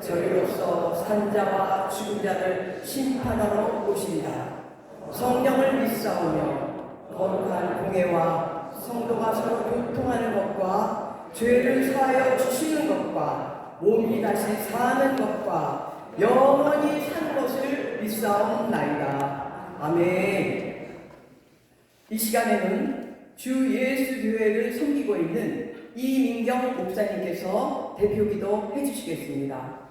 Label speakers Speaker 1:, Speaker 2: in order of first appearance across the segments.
Speaker 1: 저희로서 산자와 죽은 자를 심판하러 오신다. 성령을 믿사오며 거룩한 공예와 성도가 서로 교통하는 것과 죄를 사하여 주시는 것과 몸이 다시 사는 것과 영원히 산 것을 믿사옵나이다. 아멘. 이 시간에는 주 예수 교회를 섬기고 있는 이민경 목사님께서 대표 기도 해주시겠습니다.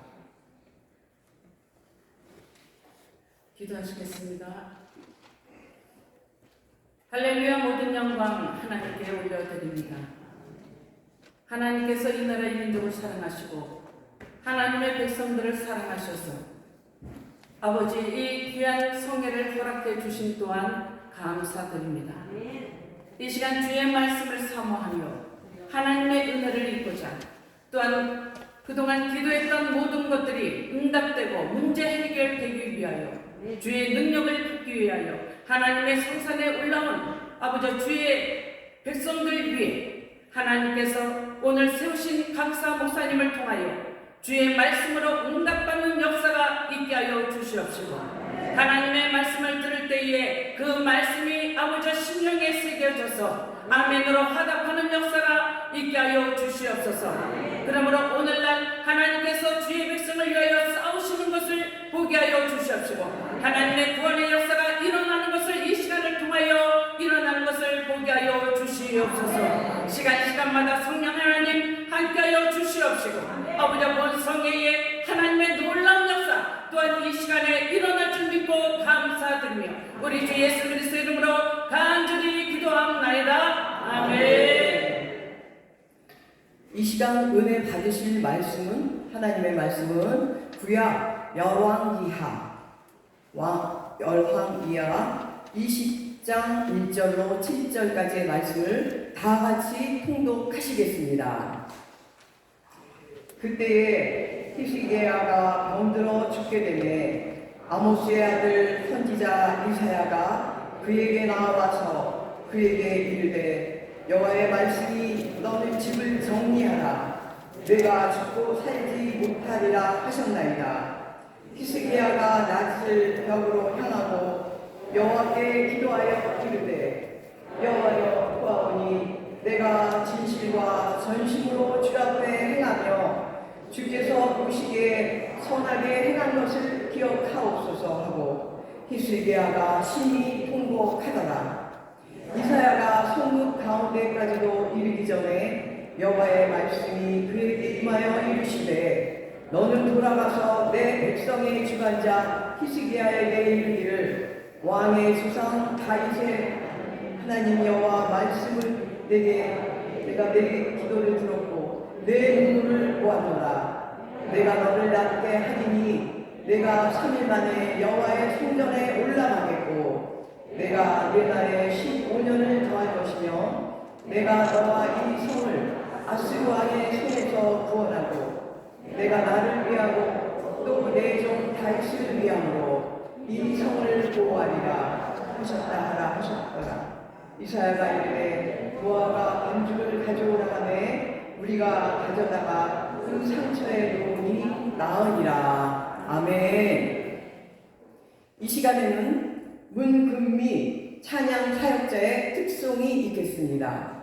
Speaker 2: 기도하시겠습니다. 할렐루야 모든 영광 하나님께 올려드립니다. 하나님께서 이 나라의 민족을 사랑하시고 하나님의 백성들을 사랑하셔서 아버지 이 귀한 성회를 허락해 주신 또한 감사드립니다. 이 시간 주의 말씀을 사모하며 하나님의 은혜를 입고자 또한 그동안 기도했던 모든 것들이 응답되고 문제 해결되기 위하여 주의 능력을 받기 위하여 하나님의 성산에 올라온 아버지 주의 백성들 위해 하나님께서 오늘 세우신 강사 목사님을 통하여 주의 말씀으로 응답받는 역사가 있게 하여 주시옵시고 하나님의 말씀을 들을 때에 그 말씀이 아버지 심령에 새겨져서 아멘으로 화답하는 역사가 있게 하여 주시옵소서. 그러므로 오늘날 하나님께서 주의 백성을 위하여 싸우시는 것을 보게 하여 주시옵시고 하나님의 구원의 역사가 일어나는 것을 이 시간을 통하여 일어나는 것을 보게 하여 주시옵소서. 시간 시간마다 성령 하나님 함께 하여 주시옵시고 아버지 본 성회에 하나님의 놀라운 역사 또한 이 시간에 일어날 줄 믿고 감사드리며 우리 주 예수 그리스도 이름으로 간절히 기도합나이다
Speaker 1: 이 시간 은혜 받으실 말씀은 하나님의 말씀은 구약 열왕기하 왕 열왕기하 20장 1절로 7절까지의 말씀을 다 같이 통독하시겠습니다. 그때에 히스기야가 병들어 죽게 되매 아모스의 아들 선지자 이사야가 그에게 나와서 그에게 이르되 여호와의 말씀이 너는 집을 정리하라. 내가 죽고 살지 못하리라 하셨나이다. 히스기야가 낯을 벽으로 향하고 여호와께 기도하여 이르되 여호와여 구하오니 내가 진실과 전심으로 주 앞에 행하며 주께서 보시기에 선하게 행한 것을 기억하옵소서 하고 히스기야가 심히 통곡하더라. 이사야가 성읍 가운데까지도 이르기 전에 여호와의 말씀이 그에게 임하여 이르시되 너는 돌아가서 내 백성의 주관자 히스기야에게 이르기를 왕의 조상 다윗의 하나님 여호와 말씀을 내게 내가 내 기도를 들었고 내 눈물을 보았노라. 내가 너를 낫게 하리니 내가 3일 만에 여호와의 성전에 올라가겠고 내가 내 날에 15년을 더할 것이며 내가 너와 이 성을 아스루 왕의 손에서 구원하고 내가 나를 위하고 또 내 종 다윗을 위함으로 이 성을 보호하리라 하셨다 하라 하셨더라. 이사야가 이르되 보아가 반죽을 가져오라 하매 우리가 가져다가 그 상처에 놓으니 나으니라. 아멘. 이 시간에는 문금미 찬양 사역자의 특송이 있겠습니다.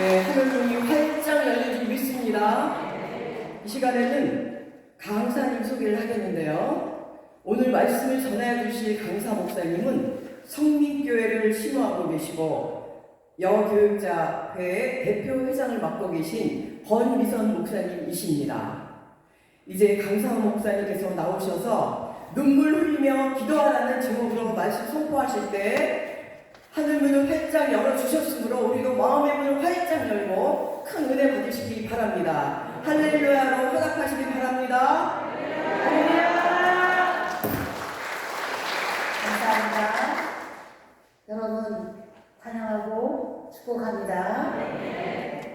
Speaker 3: 네, 새벽종이 활짝 열려지고 있습니다. 이
Speaker 1: 시간에는 강사님 소개를 하겠는데요. 오늘 말씀을 전해주실 강사 목사님은 성립교회를 심어하고 계시고 여교육자회 대표 회장을 맡고 계신 권미선 목사님이십니다. 이제 강사 목사님께서 나오셔서 눈물 흘리며 기도하라는 제목으로 말씀 선포하실 때 하늘 문을 활짝 열어주셨으므로 우리도 마음의 문을 활짝 열고 큰 은혜 받으시기 바랍니다. 할렐루야로 허락하시기 바랍니다.
Speaker 3: 감사합니다. 여러분 환영하고 축복합니다.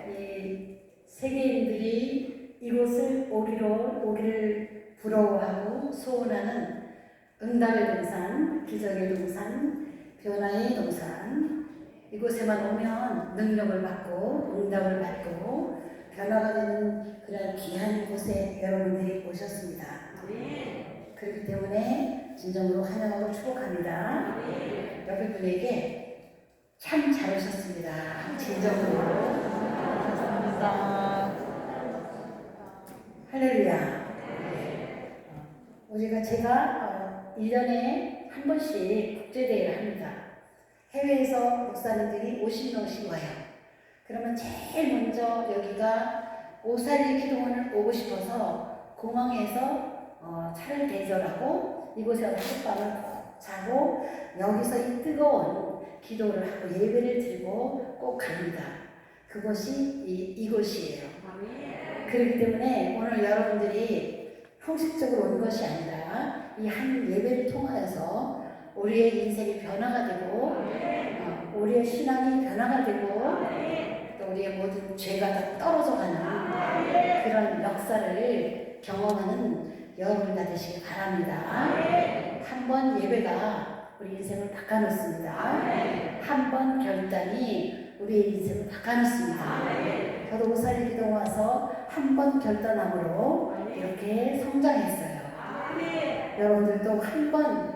Speaker 3: 이 세계인들이 이곳을 오기로 오기를 부러워하고 소원하는 응답의 동산, 기적의 동산, 변화의 동산 이곳에만 오면 능력을 받고 응답을 받고 변화가 되는 그런 귀한 곳에 여러분들이 오셨습니다. 그렇기 때문에 진정으로 환영하고 축복합니다. 옆에 분에게 참 잘하셨습니다. 진정으로. 감사합니다. 할렐루야. 우리가 제가 어, 1년에 한 번씩 국제대회를 합니다. 해외에서 목사님들이 50명씩 와요. 그러면 제일 먼저 여기가 오살리 기도원을 오고 싶어서 공항에서 어, 차를 대절하고 이곳에 하룻밤을 꼭 자고 여기서 이 뜨거운 기도를 하고 예배를 드리고 꼭 갑니다. 그것이 이, 이곳이에요. 그렇기 때문에 오늘 여러분들이 형식적으로 온 것이 아니라 이 한 예배를 통하여서 우리의 인생이 변화가 되고 어, 우리의 신앙이 변화가 되고 또 우리의 모든 죄가 다 떨어져 가는 그런 역사를 경험하는 여러분 되시기 바랍니다. 한 번 예배가 우리 인생을 바꿔놓습니다. 한 번 결단이 우리의 인생을 바꿔놓습니다. 저도 오살리 기도 와서 한 번 결단함으로 이렇게 성장했어요. 여러분들도 한번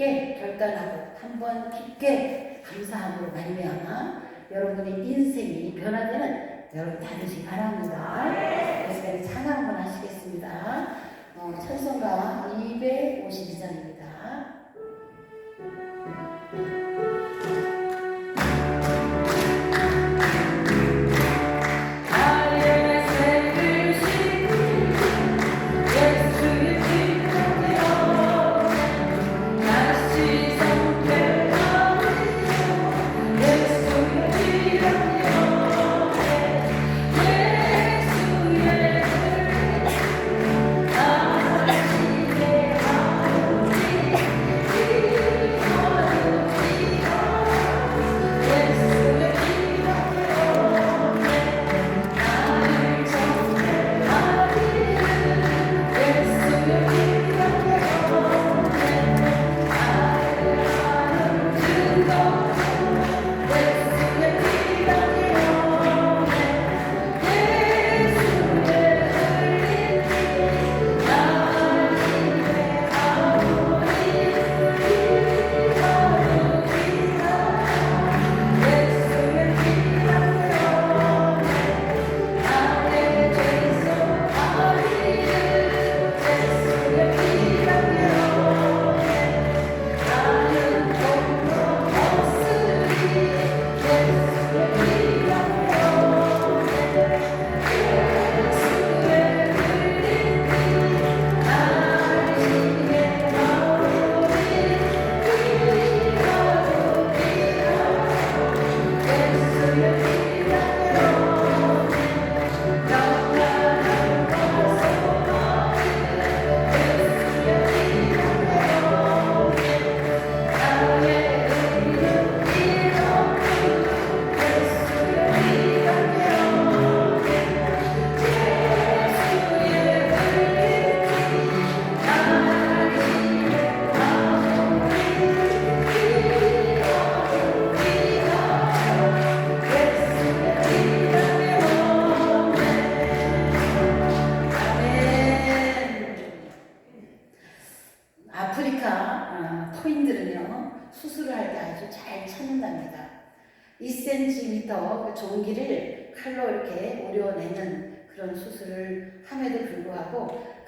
Speaker 3: 깊게 결단하고 한번 깊게 감사함으로 말미암아 여러분의 인생이 변화되는 여러분 다 되시기 바랍니다. 그래서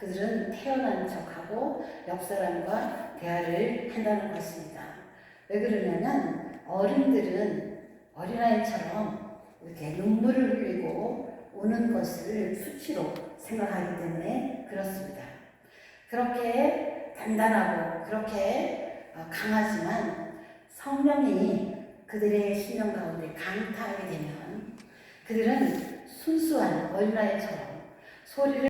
Speaker 3: 그들은 태어난 척하고 옆 사람과 대화를 한다는 것입니다. 왜 그러냐면 어른들은 어린아이처럼 이렇게 눈물을 흘리고 우는 것을 수치로 생각하기 때문에 그렇습니다. 그렇게 단단하고 그렇게 어, 강하지만 성령이 그들의 신령 가운데 강타하게 되면 그들은 순수한 어린아이처럼 소리를